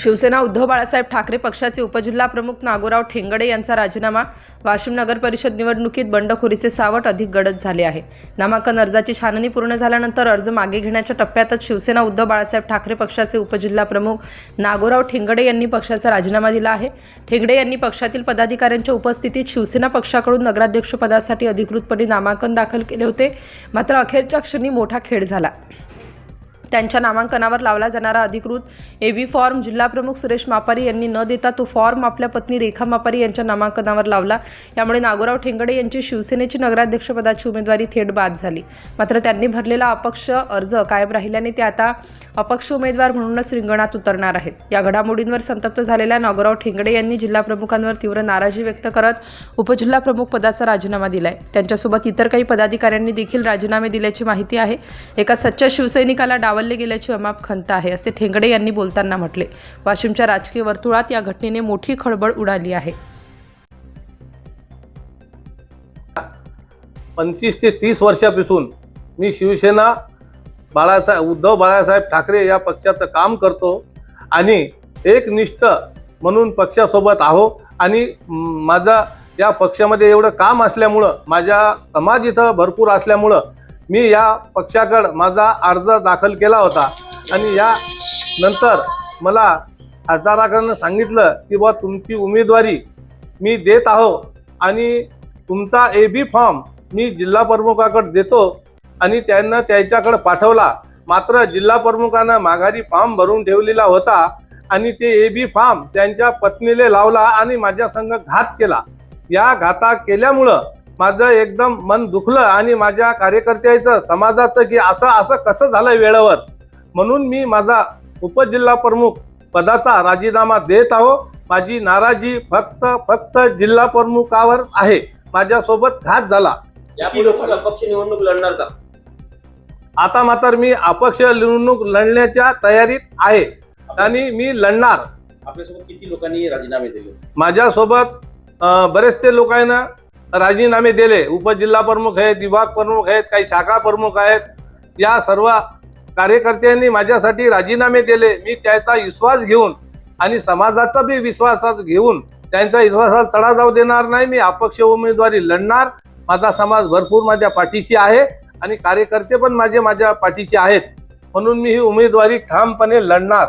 शिवसेना उद्धव बाळासाहेब ठाकरे पक्षाचे उपजिल्हा प्रमुख नागोराव ठेंगडे यांचा राजीनामा. वाशिम नगर परिषद निवडणुकीत बंडखोरीचे सावट अधिक गडद झाले आहे. नामांकन अर्जाची छाननी पूर्ण झाल्यानंतर अर्ज मागे घेण्याच्या टप्प्यातच शिवसेना उद्धव बाळासाहेब ठाकरे पक्षाचे उपजिल्हा प्रमुख नागोराव ठेंगडे यांनी पक्षाचा राजीनामा दिला आहे. ठेंगडे यांनी पक्षातील पदाधिकाऱ्यांच्या उपस्थितीत शिवसेना पक्षाकडून नगराध्यक्षपदासाठी अधिकृतपणे नामांकन दाखल केले होते. मात्र अखेरच्या क्षणी मोठा खेळ झाला. त्यांच्या नामांकनावर लावला जाणारा अधिकृत ए बी फॉर्म जिल्हाप्रमुख सुरेश मापारी यांनी न देता तो फॉर्म आपल्या पत्नी रेखा मापारी यांच्या नामांकनावर लावला. यामुळे नागोराव ठेंगडे यांची शिवसेनेची नगराध्यक्षपदाची उमेदवारी थेट बाद झाली. मात्र त्यांनी भरलेला अपक्ष अर्ज कायम राहिल्याने ते आता अपक्ष उमेदवार म्हणूनच रिंगणात उतरणार आहेत. या घडामोडींवर संतप्त झालेल्या नागोराव ठेंगडे यांनी जिल्हाप्रमुखांवर तीव्र नाराजी व्यक्त करत उपजिल्हाप्रमुख पदाचा राजीनामा दिलाय. त्यांच्यासोबत इतर काही पदाधिकाऱ्यांनी देखील राजीनामे दिल्याची माहिती आहे. एका सच्च्या शिवसैनिकाला डावलले गेल्याची अमाप खंत आहे असे ठेंगडे यांनी बोलताना म्हटले. वाशिमच्या राजकीय वर्तुळात या घटनेने मोठी खळबळ उडाली आहे. पंचवीस ते तीस वर्षापासून मी शिवसेना बाळासाहेब उद्धव बाळासाहेब ठाकरे या पक्षाचं काम करतो आणि एकनिष्ठ म्हणून पक्षासोबत आहो आणि माझा या पक्षामध्ये एवढं काम असल्यामुळं माझ्या समाज इथं भरपूर असल्यामुळं मी या पक्षाकडं माझा अर्ज दाखल केला होता. आणि या नंतर मला खासदाराकडनं सांगितलं की बा तुमची उमेदवारी मी देत आहो आणि तुमचा ए बी फॉर्म मी जिल्हा प्रमुखाकडे देतो आणि त्यांना त्यांच्याकडं पाठवला. मात्र जिल्हा प्रमुखानं माघारी फॉर्म भरून ठेवलेला होता आणि ते ए बी फॉर्म त्यांच्या पत्नीले लावला आणि माझ्या संघ घात केला. या घाता केल्यामुळं माझं एकदम मन दुखलं आणि माझ्या कार्यकर्त्याचं समाजाचं की असं असं कसं झालं वेळेवर? म्हणून मी माझा उपजिल्हा प्रमुख पदाचा राजीनामा देत आहो. माझी नाराजी फक्त फक्त जिल्हा प्रमुखावर आहे. माझ्यासोबत घात झाला. अपक्ष निवडणूक लढणार का? आता मात्र मी अपक्ष निवडणूक लढण्याच्या तयारीत आहे. आणि मी लढणार. आपल्यासोबत किती लोकांनी राजीनामे दिले? माझ्यासोबत बरेचसे लोकांना राजीनामे दिले. उपजिल्हा प्रमुख आहेत विभाग प्रमुख आहेत काही शाखा प्रमुख आहेत. या सर्व कार्यकर्त्यांनी माझ्यासाठी राजीनामे दिले. मी त्याचा विश्वास घेऊन आणि समाजाचा बी विश्वासात घेऊन त्यांचा विश्वासाला तडा जाऊ देणार नाही. मी अपक्ष उमेदवारी लढणार. माझा समाज भरपूर माझ्या पाठीशी आहे आणि कार्यकर्ते पण माझे माझ्या पाठीशी आहेत. म्हणून मी ही उमेदवारी ठामपणे लढणार.